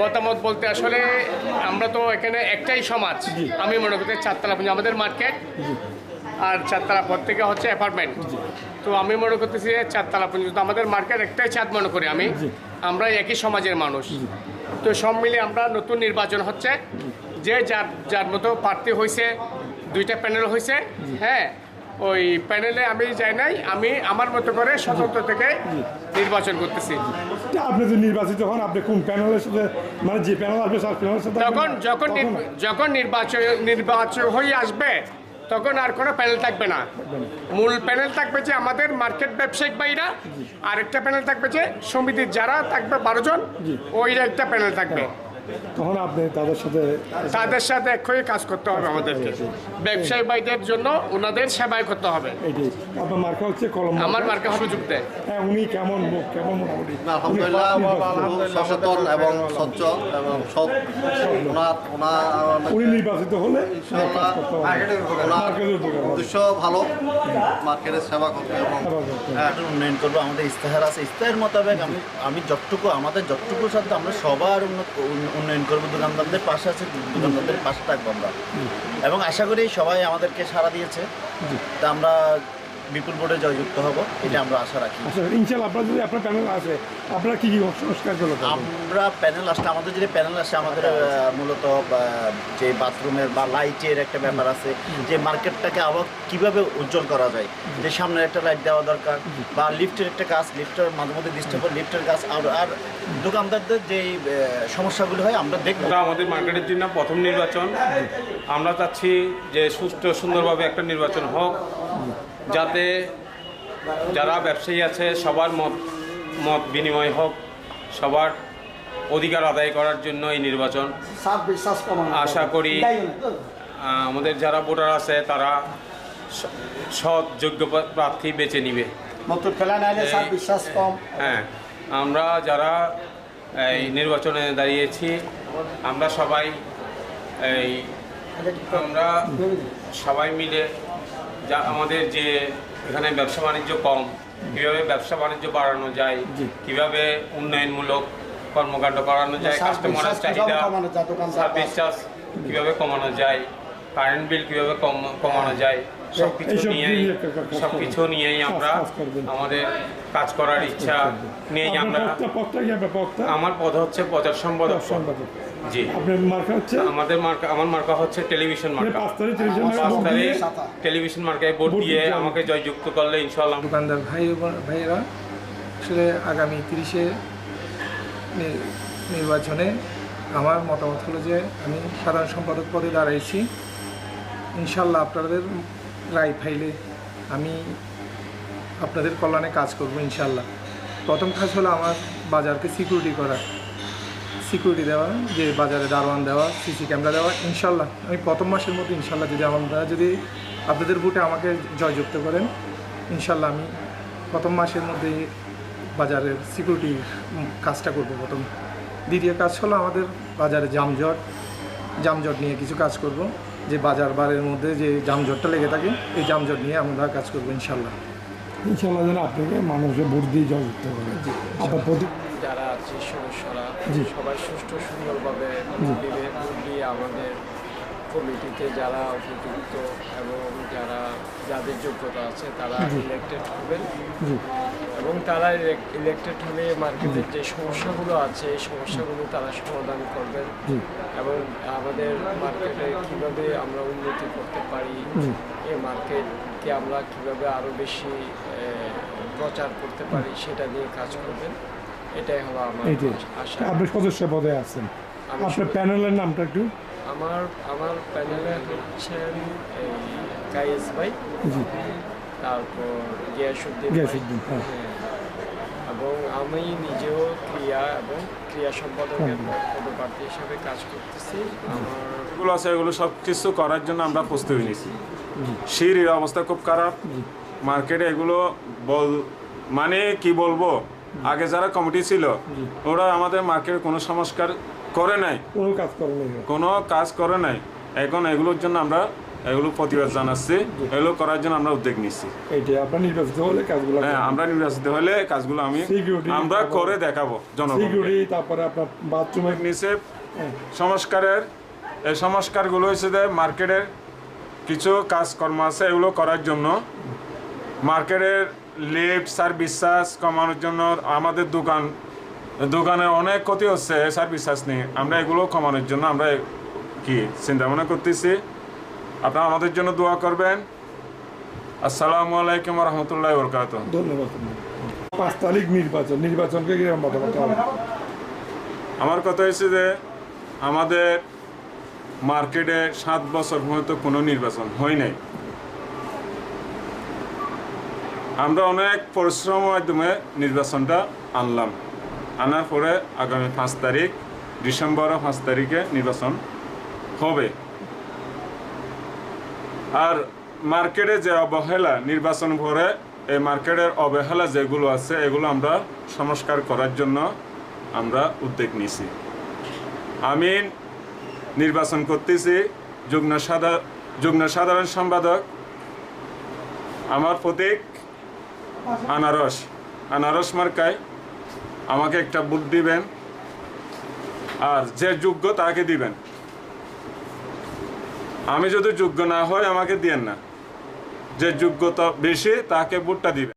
মতামত বলতে আসলে আমরা তো এখানে একটাই সমাজ। আমি মনে করি চারতলা পুঁজি আমাদের মার্কেট আর চারতলা পর থেকে হচ্ছে অ্যাপার্টমেন্ট তো আমি মনে করতেছি যে চারতলা পর্যন্ত আমাদের মার্কেট একটাই চাঁদ মনে করি আমি। আমরা একই সমাজের মানুষ। তো সব মিলে আমরা নতুন নির্বাচন হচ্ছে। যে যার যার মতো প্রার্থী হয়েছে দুইটা প্যানেল হয়েছে হ্যাঁ ওই প্যানেলে আমি যাই নাই আমি আমার মতো করে স্বতন্ত্র থেকে নির্বাচন করতেছি। আপনি যদি নির্বাচিত হন আপনি কোন প্যানেলের সাথে মানে যে প্যানেল আসবে সেই প্যানেলের সাথে তখন যখন যখন নির্বাচন নির্বাচন হয়ে আসবে তখন আর কোনো প্যানেল থাকবে না। মূল প্যানেল থাকবে যে আমাদের মার্কেট ব্যবসায়িক বাইরা আরেকটা প্যানেল থাকবে যে সমিতির যারা থাকবে বারো জন ওই একটা প্যানেল থাকবে। তখন আপনি তাদের সাথে তাদের সাথে এক হয়ে কাজ করতে হবে আমাদেরকে। ব্যবসায়ী ভাইদের জন্য ওনাদের সেবাই করতে হবে। এটি আপনার মার্কা হচ্ছে কলম আমার মার্কে সুযোগ দেয় হ্যাঁ উনি কেমন মুখ কেমন মোটামুটি? সচেতন এবং স্বচ্ছ এবং সব ওনার ওনার উনি নির্বাচিত হলে হবে। ওনার হবে। উদ্দেশ্য ভালো মার্কেটের সেবা করতে এবং হবে। হ্যাঁ, উন্নয়ন করব। আমাদের ইস্তেহার আছে। ইস্তেহার মোতাবেক আমি আমি যতটুকু আমাদের যতটুকুর সাথে আমরা সবার উন্নত উন- উন্নয়ন করব দোকানদারদের পাশে আছে দোকানদারদের পাশে থাকব আমরা। এবং আশা করি সবাই আমাদেরকে সাড়া দিয়েছে। তা আমরা বিপুল বোর্ডে জয়যুক্ত হব এটা আমরা আশা রাখি। আচ্ছা ইনশাল্লাহ আপনার যদি আপনার প্যানেল আছে আপনারা কি কি সংস্কার করল আমরা প্যানেল আসলে আমাদের যে প্যানেল আসে আমাদের মূলত যে বাথরুমের বা লাইটের একটা ব্যাপার আছে যে মার্কেটটাকে আবার কীভাবে উজ্জ্বল করা যায় যে সামনে একটা লাইট দেওয়া দরকার বা লিফটের একটা কাজ লিফটের মাঝে মধ্যে ডিস্টার্ব লিফটের কাজ আর আর দোকানদারদের যে সমস্যাগুলো হয় আমরা দেখব। আমাদের মার্কেটের জন্য প্রথম নির্বাচন। আমরা চাচ্ছি যে সুষ্ঠু সুন্দরভাবে একটা নির্বাচন হোক। যাতে যারা ব্যবসায়ী আছে সবার মত মত বিনিময় হোক সবার অধিকার আদায় করার জন্য এই নির্বাচন। আশা করি আমাদের যারা ভোটার আছে তারা সৎ যোগ্য প্রার্থী বেছে নিবে। হ্যাঁ আমরা যারা এই নির্বাচনে দাঁড়িয়েছি আমরা সবাই এই আমরা সবাই মিলে যা আমাদের যে এখানে ব্যবসা বাণিজ্য কম কীভাবে ব্যবসা বাণিজ্য বাড়ানো যায় কীভাবে উন্নয়নমূলক কর্মকাণ্ড করানো যায় কাস্টমারের চাহিদা সার্ভিস চার্জ কীভাবে কমানো যায় কারেন্ট বিল কীভাবে কম কমানো যায় সব কিছু নিয়েই নিয়ে সব কিছু নিয়েই আমরা আমাদের কাজ করার ইচ্ছা নিয়েই আমরা আমার পদ হচ্ছে প্রচার সম্পাদক পদ। সম্পাদক। জি। আপনার মার্কা হচ্ছে? আমাদের মার্কা আমার মার্কা হচ্ছে টেলিভিশন মানে মার্কা। পাঁচ তারিখ টেলিভিশন মার্কায় ভোট দিয়ে আমাকে জয়যুক্ত করলে ইনশাল্লাহ দোকানদার ভাই ভাইয়েরা আসলে আগামী তিরিশে নির্বাচনে আমার মতামত হলো যে আমি সাধারণ সম্পাদক পদে দাঁড়াইছি। ইনশাল্লাহ আপনাদের রায় ফাইলে আমি আপনাদের কল্যাণে কাজ করব ইনশাল্লাহ। প্রথম কাজ হলো আমার বাজারকে সিকিউরিটি করা। সিকিউরিটি দেওয়া, যে বাজারে দারোয়ান দেওয়া সিসি ক্যামেরা দেওয়া, ইনশাল্লাহ। আমি প্রথম মাসের মধ্যে ইনশাল্লাহ যদি আপনারা যদি আপনাদের ভোটে আমাকে জয়যুক্ত করেন, ইনশাল্লাহ আমি প্রথম মাসের মধ্যে বাজারের সিকিউরিটি কাজটা করব প্রথম। দ্বিতীয় কাজ হলো আমাদের বাজারে জামজট জামজট নিয়ে কিছু কাজ করব। যে বাজার বারের মধ্যে যে যানজটটা লেগে থাকে এই যানজট নিয়ে আমরা কাজ করব ইনশাল্লাহ ইনশাল্লাহ যেন আপনাকে মানুষের ভোট দিয়ে জল উঠতে পারে। আপনার প্রতি যারা আছে সদস্যরা। সবাই সুষ্ঠু সুন্দরভাবে ভোট দিয়ে আমাদের কমিটিতে যারা উপযুক্ত এবং যারা যাদের যোগ্যতা আছে তারা ইলেক্টেড হবেন। এবং তারা ইলেক্টেড হলে মার্কেটের যে সমস্যাগুলো আছে এই সমস্যাগুলো তারা সমাধান করবেন। এবং আমাদের মার্কেটে কীভাবে আমরা উন্নতি করতে পারি। এই মার্কেটকে আমরা কীভাবে আরও বেশি প্রচার করতে পারি সেটা নিয়ে কাজ করবেন। এটাই হলো আমার আশা। আপনি সদস্য পদে আছেন। আপনার প্যানেলের নামটা একটু? আমার আমার প্যানেলে হচ্ছেন কায়েস ভাই। জি। তারপর গিয়াসুদ্দিন ভাই। গিয়াসউদ্দিন, হ্যাঁ। হ্যাঁ। এবং আমি নিজেও ক্রিয়া এবং ক্রিয়া সম্পাদকের পদপ্রার্থী হিসেবে কাজ করতেছি। আমার এগুলো আছে এগুলো সব কিছু করার জন্য আমরা প্রস্তুতি নিয়েছি। সিঁড়ির অবস্থা খুব খারাপ। মার্কেটে এগুলো বল মানে কি বলব? আগে যারা কমিটি ছিল ওরা আমাদের মার্কেটে কোনো সংস্কার করে নাই। কোনো কাজ করেন কোনো কাজ করে নাই। এখন এগুলোর জন্য আমরা এগুলো প্রতিবাদ জানাচ্ছি। এগুলো করার জন্য আমরা উদ্যোগ নিচ্ছি। আপনার নির্বাচিত হলে কাজগুলো হ্যাঁ আমরা নির্বাচিত হলে কাজগুলো আমি আমরা করে দেখাবো জনগণকে। তারপরে আপনার বাথরুমের নিচে সংস্কারের এই সংস্কারগুলো হচ্ছে যে মার্কেটের কিছু কাজকর্ম আছে এগুলো করার জন্য। মার্কেটের লিফট সার্ভিস চার্জ কমানোর জন্য আমাদের দোকান দোকানে অনেক ক্ষতি হচ্ছে সার্ভিস চার্জ নিয়ে আমরা এগুলো কমানোর জন্য আমরা কি চিন্তা ভাবনা করতেছি? আপনারা আমাদের জন্য দোয়া করবেন। আসসালামু আলাইকুম রহমতুল্লাহ বরকাত ধন্যবাদ। পাঁচ তারিখ নির্বাচন নির্বাচনকে মতামত আমার কথা হচ্ছে যে আমাদের মার্কেটে সাত বছর পর্যন্ত কোনো নির্বাচন হয় নাই। আমরা অনেক পরিশ্রমের মাধ্যমে নির্বাচনটা আনলাম। আনার পরে আগামী পাঁচ তারিখ, ডিসেম্বর পাঁচ তারিখে নির্বাচন হবে। আর মার্কেটে যে অবহেলা, নির্বাচন পরে এই মার্কেটের অবহেলা যেগুলো আছে, এগুলো আমরা সংস্কার করার জন্য আমরা উদ্যোগ নিছি আমি নির্বাচন করতেছি। যুগ্ম সাধা, যুগ্ম সাধারণ সম্পাদক আমার প্রতীক, আনারস। আনারস মার্কায় আমাকে একটা বুট দিবেন, আর যে যোগ্য তাকে দিবেন। আমি যদি যোগ্য না হয় আমাকে দিয়েন না। যে যোগ্যতা বেশি, তাকে বুটটা দিবেন।